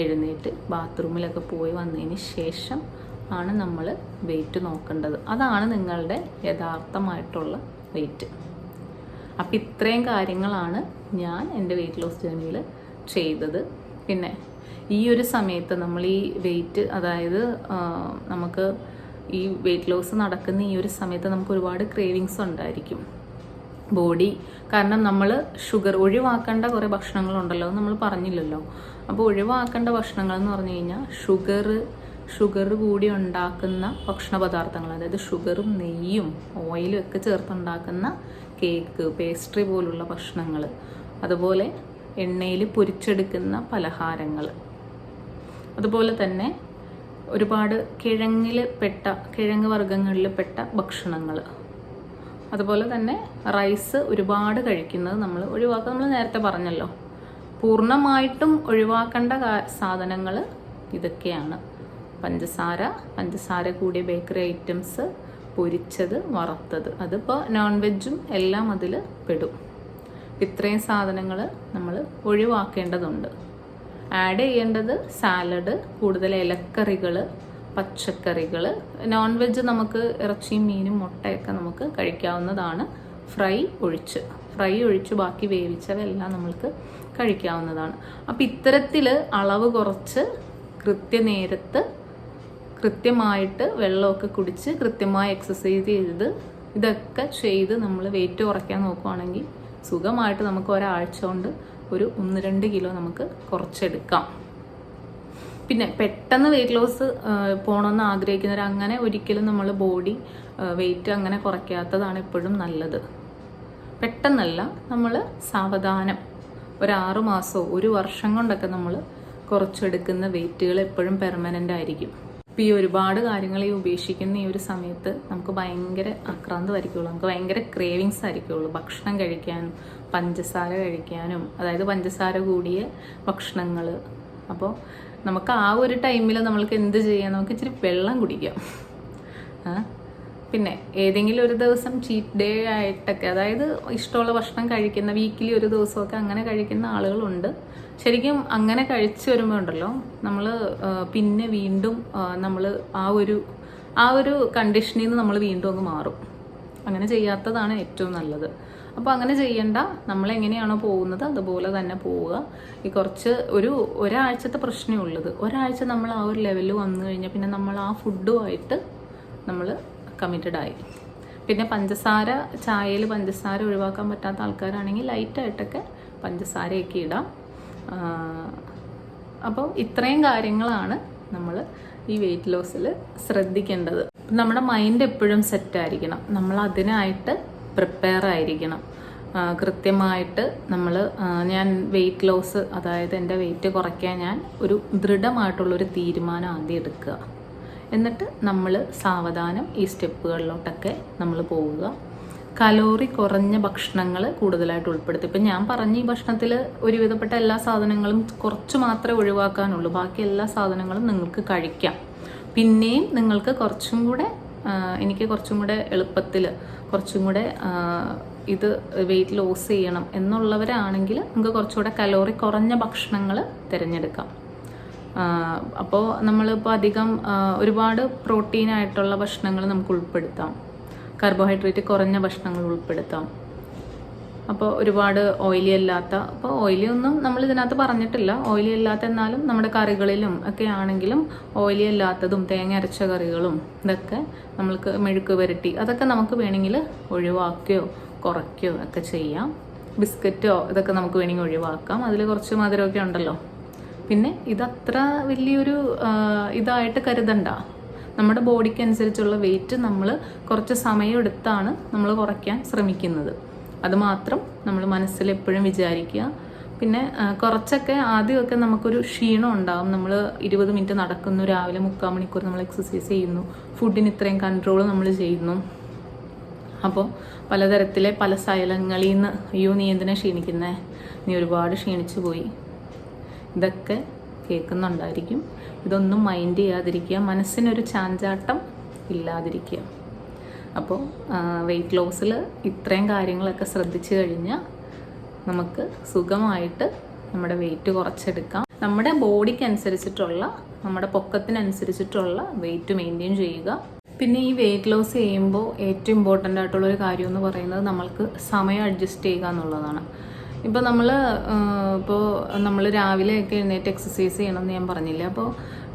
S1: എഴുന്നേറ്റ് ബാത്റൂമിലൊക്കെ പോയി വന്നതിന് ശേഷം ആണ് നമ്മൾ വെയിറ്റ് നോക്കേണ്ടത്. അതാണ് നിങ്ങളുടെ യഥാർത്ഥമായിട്ടുള്ള വെയിറ്റ് അപ്പം ഇത്രയും കാര്യങ്ങളാണ് ഞാൻ എന്റെ വെയിറ്റ് ലോസ് ജേർണിയിൽ ചെയ്തത്. പിന്നെ ഈ ഒരു സമയത്ത് നമ്മൾ ഈ വെയിറ്റ് അതായത് നമുക്ക് ഈ വെയിറ്റ് ലോസ് നടക്കുന്ന ഈ ഒരു സമയത്ത് നമുക്ക് ഒരുപാട് ക്രേവിങ്സ് ഉണ്ടായിരിക്കും. ബോഡി കാരണം നമ്മൾ ഷുഗർ ഒഴിവാക്കേണ്ട കുറേ ഭക്ഷണങ്ങളുണ്ടല്ലോ നമ്മൾ പറഞ്ഞില്ലല്ലോ. അപ്പോൾ ഒഴിവാക്കേണ്ട ഭക്ഷണങ്ങൾ എന്ന് പറഞ്ഞു കഴിഞ്ഞാൽ ഷുഗർ ഷുഗർ കൂടി ഉണ്ടാക്കുന്ന ഭക്ഷണ പദാർത്ഥങ്ങൾ അതായത് ഷുഗറും നെയ്യും ഓയിലും ഒക്കെ ചേർത്തുണ്ടാക്കുന്ന കേക്ക് പേസ്ട്രി പോലുള്ള ഭക്ഷണങ്ങൾ. അതുപോലെ എണ്ണയിൽ പൊരിച്ചെടുക്കുന്ന പലഹാരങ്ങൾ. അതുപോലെ തന്നെ ഒരുപാട് കിഴങ്ങിൽ പെട്ട കിഴങ്ങ് വർഗങ്ങളിൽ പെട്ട ഭക്ഷണങ്ങൾ. അതുപോലെ തന്നെ റൈസ് ഒരുപാട് കഴിക്കുന്നത് നമ്മൾ ഒഴിവാക്കുക നമ്മൾ നേരത്തെ പറഞ്ഞല്ലോ. പൂർണമായിട്ടും ഒഴിവാക്കേണ്ട സാധനങ്ങൾ ഇതൊക്കെയാണ്. പഞ്ചസാര പഞ്ചസാര കൂടിയ ബേക്കറി ഐറ്റംസ് പൊരിച്ചത് വറുത്തത്. അതിപ്പോൾ നോൺ വെജും എല്ലാം അതിൽ പെടും. ഇത്രയും സാധനങ്ങൾ നമ്മൾ ഒഴിവാക്കേണ്ടതുണ്ട്. ആഡ് ചെയ്യേണ്ടത് സാലഡ് കൂടുതൽ ഇലക്കറികൾ പച്ചക്കറികൾ നോൺ വെജ് നമുക്ക് ഇറച്ചിയും മീനും മുട്ടയൊക്കെ നമുക്ക് കഴിക്കാവുന്നതാണ്. ഫ്രൈ ഒഴിച്ച്. ഫ്രൈ ഒഴിച്ച് ബാക്കി വേവിച്ചവയെല്ലാം നമ്മൾക്ക് കഴിക്കാവുന്നതാണ്. അപ്പം ഇത്തരത്തിൽ അളവ് കുറച്ച് കൃത്യനേരത്ത് കൃത്യമായിട്ട് വെള്ളമൊക്കെ കുടിച്ച് കൃത്യമായി എക്സസൈസ് ചെയ്ത് ഇതൊക്കെ ചെയ്ത് നമ്മൾ വെയിറ്റ് കുറയ്ക്കാൻ നോക്കുവാണെങ്കിൽ സുഖമായിട്ട് നമുക്ക് ഒരാഴ്ച കൊണ്ട് ഒരു ഒന്ന് രണ്ട് കിലോ നമുക്ക് കുറച്ചെടുക്കാം. പിന്നെ പെട്ടെന്ന് വെയിറ്റ് ലോസ് പോകണമെന്ന് ആഗ്രഹിക്കുന്നവർ അങ്ങനെ ഒരിക്കലും നമ്മൾ ബോഡി വെയിറ്റ് അങ്ങനെ കുറയ്ക്കാത്തതാണ് എപ്പോഴും നല്ലത്. പെട്ടെന്നല്ല നമ്മൾ സാവധാനം ഒരു മാസമോ ഒരു വർഷം കൊണ്ടൊക്കെ നമ്മൾ കുറച്ചെടുക്കുന്ന വെയിറ്റുകൾ എപ്പോഴും പെർമനന്റ് ആയിരിക്കും. ഇപ്പോൾ ഈ ഒരുപാട് കാര്യങ്ങൾ ഈ ഉപേക്ഷിക്കുന്ന ഈ ഒരു സമയത്ത് നമുക്ക് ഭയങ്കര ആക്രാന്തമായിരിക്കുള്ളൂ. നമുക്ക് ഭയങ്കര ക്രേവിങ്സ് ആയിരിക്കുള്ളൂ. ഭക്ഷണം കഴിക്കാനും പഞ്ചസാര കഴിക്കാനും അതായത് പഞ്ചസാര കൂടിയ ഭക്ഷണങ്ങൾ അപ്പോൾ നമുക്ക് ആ ഒരു ടൈമിൽ നമ്മൾക്ക് എന്ത് ചെയ്യാം? നമുക്ക് ഇച്ചിരി വെള്ളം കുടിക്കാം. പിന്നെ ഏതെങ്കിലും ഒരു ദിവസം ചീറ്റ് ഡേ ആയിട്ടൊക്കെ അതായത് ഇഷ്ടമുള്ള ഭക്ഷണം കഴിക്കുന്ന വീക്കിലി ഒരു ദിവസമൊക്കെ അങ്ങനെ കഴിക്കുന്ന ആളുകളുണ്ട്. ശരിക്കും അങ്ങനെ കഴിച്ചു വരുമ്പോൾ ഉണ്ടല്ലോ നമ്മൾ പിന്നെ വീണ്ടും നമ്മൾ ആ ഒരു ആ ഒരു കണ്ടീഷനിൽ നിന്ന് നമ്മൾ വീണ്ടും അങ്ങ് മാറും. അങ്ങനെ ചെയ്യാത്തതാണ് ഏറ്റവും നല്ലത്. അപ്പോൾ അങ്ങനെ ചെയ്യണ്ട നമ്മൾ എങ്ങനെയാണോ പോകുന്നത് അതുപോലെ തന്നെ പോവുക. ഈ കുറച്ച് ഒരു ഒരാഴ്ചത്തെ പ്രശ്നമേ ഉള്ളത്. ഒരാഴ്ച നമ്മൾ ആ ഒരു ലെവലിൽ വന്നു കഴിഞ്ഞാൽ പിന്നെ നമ്മൾ ആ ഫുഡുമായിട്ട് നമ്മൾ കമ്മിറ്റഡ് ആയി. പിന്നെ പഞ്ചസാര ചായയിൽ പഞ്ചസാര ഒഴിവാക്കാൻ പറ്റാത്ത ആൾക്കാരാണെങ്കിൽ ലൈറ്റായിട്ടൊക്കെ പഞ്ചസാരയൊക്കെ ഇടാം. അപ്പോൾ ഇത്രയും കാര്യങ്ങളാണ് നമ്മൾ ഈ വെയിറ്റ് ലോസിൽ ശ്രദ്ധിക്കേണ്ടത്. നമ്മുടെ മൈൻഡ് എപ്പോഴും സെറ്റായിരിക്കണം നമ്മൾ അതിനായിട്ട് പ്രിപ്പയർ ആയിരിക്കണം. കൃത്യമായിട്ട് നമ്മൾ ഞാൻ വെയിറ്റ് ലോസ് അതായത് എന്റെ വെയിറ്റ് കുറയ്ക്കാൻ ഞാൻ ഒരു ദൃഢമായിട്ടുള്ളൊരു തീരുമാനം ആദ്യം എടുക്കുക. എന്നിട്ട് നമ്മൾ സാവധാനം ഈ സ്റ്റെപ്പുകളിലോട്ടൊക്കെ നമ്മൾ പോവുക. കലോറി കുറഞ്ഞ ഭക്ഷണങ്ങൾ കൂടുതലായിട്ട് ഉൾപ്പെടുത്തും. ഇപ്പം ഞാൻ പറഞ്ഞ ഈ ഭക്ഷണത്തിൽ ഒരുവിധപ്പെട്ട എല്ലാ സാധനങ്ങളും കുറച്ച് മാത്രമേ ഒഴിവാക്കാനുള്ളൂ. ബാക്കി എല്ലാ സാധനങ്ങളും നിങ്ങൾക്ക് കഴിക്കാം. പിന്നെയും നിങ്ങൾക്ക് കുറച്ചും കൂടെ എനിക്ക് കുറച്ചും കൂടെ എളുപ്പത്തിൽ കുറച്ചും കൂടെ ഇത് വെയിറ്റ് ലോസ് ചെയ്യണം എന്നുള്ളവരാണെങ്കിൽ നിങ്ങൾക്ക് കുറച്ചുകൂടെ കലോറി കുറഞ്ഞ ഭക്ഷണങ്ങൾ തിരഞ്ഞെടുക്കാം. അപ്പോൾ നമ്മളിപ്പോൾ അധികം ഒരുപാട് പ്രോട്ടീൻ ആയിട്ടുള്ള ഭക്ഷണങ്ങൾ നമുക്ക് ഉൾപ്പെടുത്താം. കാർബോഹൈഡ്രേറ്റ് കുറഞ്ഞ ഭക്ഷണങ്ങൾ ഉൾപ്പെടുത്താം. അപ്പോൾ ഒരുപാട് ഓയിലി അല്ലാത്ത അപ്പോൾ ഓയിലി ഒന്നും നമ്മൾ ഇതിനകത്ത് പറഞ്ഞിട്ടില്ല. ഓയിലി അല്ലാത്ത എന്നാലും നമ്മുടെ കറികളിലും ഒക്കെ ആണെങ്കിലും ഓയിലി അല്ലാത്തതും തേങ്ങ അരച്ച കറികളും ഇതൊക്കെ നമ്മൾക്ക് മെഴുക്ക് വരട്ടി അതൊക്കെ നമുക്ക് വേണമെങ്കിൽ ഒഴിവാക്കുകയോ കുറയ്ക്കുകയോ ഒക്കെ ചെയ്യാം. ബിസ്ക്കറ്റോ ഇതൊക്കെ നമുക്ക് വേണമെങ്കിൽ ഒഴിവാക്കാം. അതിൽ കുറച്ച് മധുരമൊക്കെ ഉണ്ടല്ലോ. പിന്നെ ഇതത്ര വലിയൊരു ഇതായിട്ട് കരുതണ്ട. നമ്മുടെ ബോഡിക്ക് അനുസരിച്ചുള്ള വെയിറ്റ് നമ്മൾ കുറച്ച് സമയം എടുത്താണ് നമ്മൾ കുറയ്ക്കാൻ ശ്രമിക്കുന്നത്. അതുമാത്രം നമ്മൾ മനസ്സിൽ എപ്പോഴും വിചാരിക്കുക. പിന്നെ കുറച്ചൊക്കെ ആദ്യമൊക്കെ നമുക്കൊരു ക്ഷീണം ഉണ്ടാകും നമ്മൾ ഇരുപത് മിനിറ്റ് നടക്കുന്നു രാവിലെ മുക്കാൽ മണിക്കൂർ നമ്മൾ എക്സസൈസ് ചെയ്യുന്നു ഫുഡിന് ഇത്രയും കൺട്രോൾ നമ്മൾ ചെയ്യുന്നു. അപ്പോൾ പലതരത്തിലെ പല ശൈലങ്ങളിൽ നിന്ന് അയ്യോ നീ എന്തിനാ ക്ഷീണിക്കുന്നേ? നീ ഒരുപാട് ക്ഷീണിച്ചു പോയി ഇതൊക്കെ കേൾക്കുന്നുണ്ടായിരിക്കും. ഇതൊന്നും മൈൻഡ് ചെയ്യാതിരിക്കുക. മനസ്സിനൊരു ചാഞ്ചാട്ടം ഇല്ലാതിരിക്കുക. അപ്പോൾ വെയിറ്റ് ലോസിൽ ഇത്രയും കാര്യങ്ങളൊക്കെ ശ്രദ്ധിച്ചു കഴിഞ്ഞാൽ നമുക്ക് സുഖമായിട്ട് നമ്മുടെ വെയിറ്റ് കുറച്ചെടുക്കാം. നമ്മുടെ ബോഡിക്ക് അനുസരിച്ചിട്ടുള്ള നമ്മുടെ പൊക്കത്തിനനുസരിച്ചിട്ടുള്ള വെയിറ്റ് മെയിന്റെയിൻ ചെയ്യുക. പിന്നെ ഈ വെയിറ്റ് ലോസ് ചെയ്യുമ്പോൾ ഏറ്റവും ഇമ്പോർട്ടന്റ് ആയിട്ടുള്ള ഒരു കാര്യം എന്ന് പറയുന്നത് നമ്മൾക്ക് സമയം അഡ്ജസ്റ്റ് ചെയ്യുക എന്നുള്ളതാണ്. ഇപ്പോൾ നമ്മൾ ഇപ്പോൾ നമ്മൾ രാവിലെയൊക്കെ എഴുന്നേറ്റ് എക്സസൈസ് ചെയ്യണം എന്ന് ഞാൻ പറഞ്ഞില്ല? അപ്പോൾ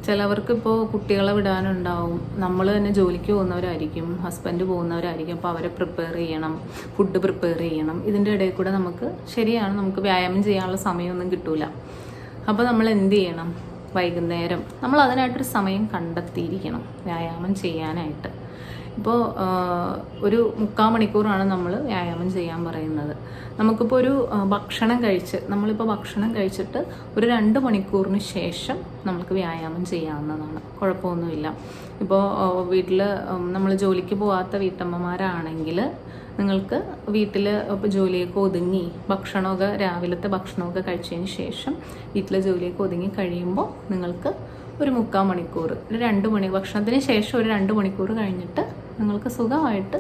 S1: ചിലവർക്ക് ഇപ്പോൾ കുട്ടികളെ വിടാനുണ്ടാവും. നമ്മൾ തന്നെ ജോലിക്ക് പോകുന്നവരായിരിക്കും ഹസ്ബൻഡ് പോകുന്നവരായിരിക്കും. അപ്പോൾ അവരെ പ്രിപ്പയർ ചെയ്യണം ഫുഡ് പ്രിപ്പയർ ചെയ്യണം. ഇതിന്റെ ഇടയിൽ കൂടെ നമുക്ക് ശരിയാണ് നമുക്ക് വ്യായാമം ചെയ്യാനുള്ള സമയമൊന്നും കിട്ടൂല. അപ്പോൾ നമ്മൾ എന്ത് ചെയ്യണം? വൈകുന്നേരം. നമ്മൾ അതിനായിട്ടൊരു സമയം കണ്ടെത്തിയിരിക്കണം വ്യായാമം ചെയ്യാനായിട്ട്. ഇപ്പോൾ ഒരു മുക്കാൽ മണിക്കൂറാണ് നമ്മൾ വ്യായാമം ചെയ്യാൻ പറയുന്നത്. നമുക്കിപ്പോൾ ഒരു ഭക്ഷണം കഴിച്ച് നമ്മളിപ്പോൾ ഭക്ഷണം കഴിച്ചിട്ട് ഒരു രണ്ട് മണിക്കൂറിന് ശേഷം നമുക്ക് വ്യായാമം ചെയ്യാവുന്നതാണ്. കുഴപ്പമൊന്നുമില്ല. ഇപ്പോൾ വീട്ടിൽ നമ്മൾ ജോലിക്ക് പോകാത്ത വീട്ടമ്മമാരാണെങ്കിൽ നിങ്ങൾക്ക് വീട്ടിൽ ഇപ്പോൾ ജോലിയൊക്കെ ഒതുങ്ങി ഭക്ഷണമൊക്കെ രാവിലത്തെ ഭക്ഷണമൊക്കെ കഴിച്ചതിന് ശേഷം വീട്ടിലെ ജോലിയൊക്കെ ഒതുങ്ങി കഴിയുമ്പോൾ നിങ്ങൾക്ക് ഒരു മുക്കാൽ മണിക്കൂർ ഒരു രണ്ട് മണി ഭക്ഷണത്തിന് ശേഷം ഒരു രണ്ട് മണിക്കൂർ കഴിഞ്ഞിട്ട് നിങ്ങൾക്ക് സുഖമായിട്ട്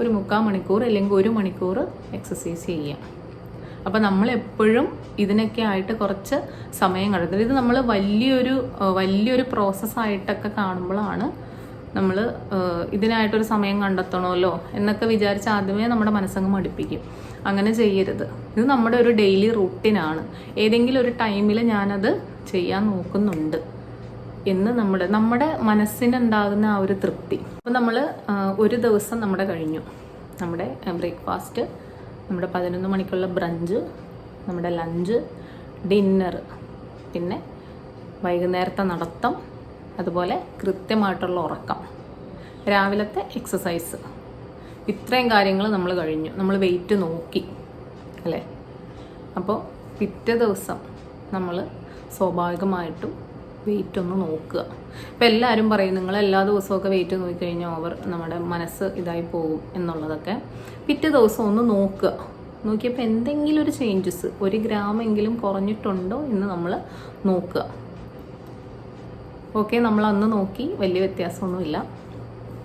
S1: ഒരു മുക്കാൽ മണിക്കൂർ അല്ലെങ്കിൽ ഒരു മണിക്കൂർ എക്സസൈസ് ചെയ്യാം. അപ്പോൾ നമ്മൾ എപ്പോഴും ഇതിനൊക്കെ ആയിട്ട് കുറച്ച് സമയം കണ്ടെത്തുന്നത് ഇത് നമ്മൾ വലിയൊരു വലിയൊരു പ്രോസസ്സായിട്ടൊക്കെ കാണുമ്പോഴാണ് നമ്മൾ ഇതിനായിട്ടൊരു സമയം കണ്ടെത്തണമല്ലോ എന്നൊക്കെ വിചാരിച്ച് ആദ്യമേ നമ്മുടെ മനസ്സങ്ങ് മടുപ്പിക്കും. അങ്ങനെ ചെയ്യരുത്. ഇത് നമ്മുടെ ഒരു ഡെയിലി റൂട്ടീനാണ് ഏതെങ്കിലും ഒരു ടൈമിൽ ഞാനത് ചെയ്യാൻ നോക്കുന്നുണ്ട്. എന്ന് നമ്മുടെ നമ്മുടെ മനസ്സിനുണ്ടാകുന്ന ആ ഒരു തൃപ്തി. അപ്പോൾ നമ്മൾ ഒരു ദിവസം നമ്മുടെ കഴിഞ്ഞു. നമ്മുടെ ബ്രേക്ക്ഫാസ്റ്റ് നമ്മുടെ പതിനൊന്ന് മണിക്കുള്ള ബ്രഞ്ച് നമ്മുടെ ലഞ്ച് ഡിന്നർ പിന്നെ വൈകുന്നേരത്തെ നടത്തം അതുപോലെ കൃത്യമായിട്ടുള്ള ഉറക്കം രാവിലത്തെ എക്സസൈസ്. ഇത്രയും കാര്യങ്ങൾ നമ്മൾ കഴിഞ്ഞു. നമ്മൾ വെയിറ്റ് നോക്കി അല്ലേ? അപ്പോൾ പിറ്റേ ദിവസം നമ്മൾ സ്വാഭാവികമായിട്ടും വെയിറ്റ് ഒന്ന് നോക്കുക. ഇപ്പം എല്ലാവരും പറയും നിങ്ങൾ എല്ലാ ദിവസമൊക്കെ വെയിറ്റ് നോക്കിക്കഴിഞ്ഞാൽ ഓവർ നമ്മുടെ മനസ്സ് ഇതായി പോകും എന്നുള്ളതൊക്കെ. പിറ്റേ ദിവസം ഒന്ന് നോക്കുക. നോക്കിയപ്പോൾ എന്തെങ്കിലും ഒരു ചേഞ്ചസ് ഒരു ഗ്രാമെങ്കിലും കുറഞ്ഞിട്ടുണ്ടോ എന്ന് നമ്മൾ നോക്കുക. ഓക്കെ നമ്മൾ അന്ന് നോക്കി വലിയ വ്യത്യാസമൊന്നുമില്ല.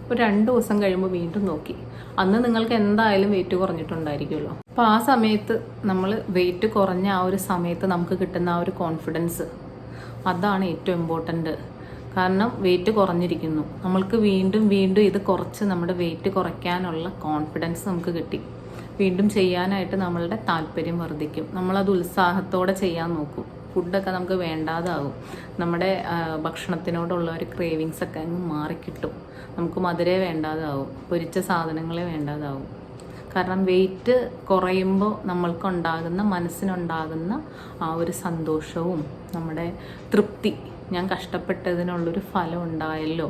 S1: ഒരു രണ്ട് ദിവസം കഴിയുമ്പോൾ വീണ്ടും നോക്കി. അന്ന് നിങ്ങൾക്ക് എന്തായാലും വെയിറ്റ് കുറഞ്ഞിട്ടുണ്ടായിരിക്കുമല്ലോ. അപ്പോൾ ആ സമയത്ത് നമ്മൾ വെയിറ്റ് കുറഞ്ഞ ആ ഒരു സമയത്ത് നമുക്ക് കിട്ടുന്ന ആ ഒരു കോൺഫിഡൻസ് അതാണ് ഏറ്റവും ഇമ്പോർട്ടന്റ് കാരണം വെയിറ്റ് കുറഞ്ഞിരിക്കുന്നു. നമ്മൾക്ക് വീണ്ടും വീണ്ടും ഇത് കുറച്ച് നമ്മുടെ വെയിറ്റ് കുറയ്ക്കാനുള്ള കോൺഫിഡൻസ് നമുക്ക് കിട്ടി. വീണ്ടും ചെയ്യാനായിട്ട് നമ്മളുടെ താല്പര്യം വർദ്ധിക്കും. നമ്മളത് ഉത്സാഹത്തോടെ ചെയ്യാൻ നോക്കും. ഫുഡൊക്കെ നമുക്ക് വേണ്ടാതാകും നമ്മുടെ ഭക്ഷണത്തിനോടുള്ള ഒരു ക്രേവിങ്സ് ഒക്കെ അങ്ങ് മാറിക്കിട്ടും. നമുക്ക് മധുരേ വേണ്ടാതാവും. പൊരിച്ച സാധനങ്ങളെ വേണ്ടാതാവും. കാരണം വെയിറ്റ് കുറയുമ്പോൾ നമ്മൾക്കുണ്ടാകുന്ന മനസ്സിനുണ്ടാകുന്ന ആ ഒരു സന്തോഷവും നമ്മുടെ തൃപ്തി ഞാൻ കഷ്ടപ്പെട്ടതിനുള്ളൊരു ഫലം ഉണ്ടായല്ലോ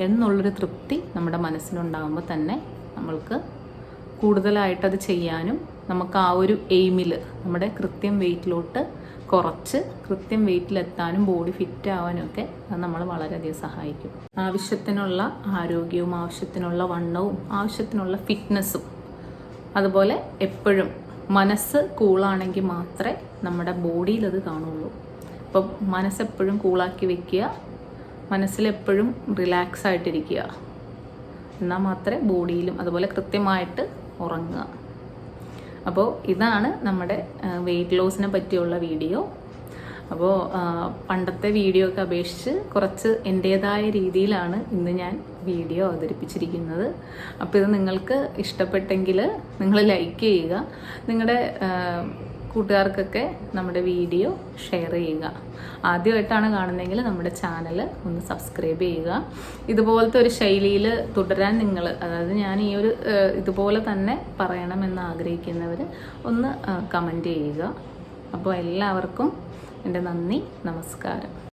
S1: എന്നുള്ളൊരു തൃപ്തി നമ്മുടെ മനസ്സിനുണ്ടാകുമ്പോൾ തന്നെ നമ്മൾക്ക് കൂടുതലായിട്ടത് ചെയ്യാനും നമുക്ക് ആ ഒരു എയിമിൽ നമ്മുടെ കൃത്യം വെയിറ്റിലോട്ട് കുറച്ച് കൃത്യം വെയിറ്റിലെത്താനും ബോഡി ഫിറ്റ് ആവാനും ഒക്കെ അത് നമ്മളെ വളരെയധികം സഹായിക്കും. ആവശ്യത്തിനുള്ള ആരോഗ്യവും ആവശ്യത്തിനുള്ള വണ്ണവും ആവശ്യത്തിനുള്ള ഫിറ്റ്നസ്സും അതുപോലെ എപ്പോഴും മനസ്സ് കൂളാണെങ്കിൽ മാത്രമേ നമ്മുടെ ബോഡിയിൽ അത് കാണുള്ളൂ. അപ്പം മനസ്സെപ്പോഴും കൂളാക്കി വെക്കുക. മനസ്സിലെപ്പോഴും റിലാക്സ് ആയിട്ടിരിക്കുക. എന്നാൽ മാത്രമേ ബോഡിയിലും അതുപോലെ കൃത്യമായിട്ട് ഉറങ്ങുക. അപ്പോൾ ഇതാണ് നമ്മുടെ വെയിറ്റ് ലോസിനെ പറ്റിയുള്ള വീഡിയോ അപ്പോൾ പണ്ടത്തെ വീഡിയോ ഒക്കെ അപേക്ഷിച്ച് കുറച്ച് എന്റേതായ രീതിയിലാണ് ഇന്ന് ഞാൻ വീഡിയോ അവതരിപ്പിച്ചിരിക്കുന്നത്. അപ്പോൾ ഇത് നിങ്ങൾക്ക് ഇഷ്ടപ്പെട്ടെങ്കിൽ നിങ്ങൾ ലൈക്ക് ചെയ്യുക. നിങ്ങളുടെ കൂട്ടുകാർക്കൊക്കെ നമ്മുടെ വീഡിയോ ഷെയർ ചെയ്യുക. ആദ്യമായിട്ടാണ് കാണുന്നതെങ്കിൽ നമ്മുടെ ചാനൽ ഒന്ന് സബ്സ്ക്രൈബ് ചെയ്യുക. ഇതുപോലത്തെ ഒരു ശൈലിയിൽ തുടരാൻ നിങ്ങൾ അതായത് ഞാൻ ഈ ഒരു ഇതുപോലെ തന്നെ പറയണമെന്ന് ആഗ്രഹിക്കുന്നവർ ഒന്ന് കമന്റ് ചെയ്യുക. അപ്പോൾ എല്ലാവർക്കും എന്റെ നന്ദി നമസ്കാരം.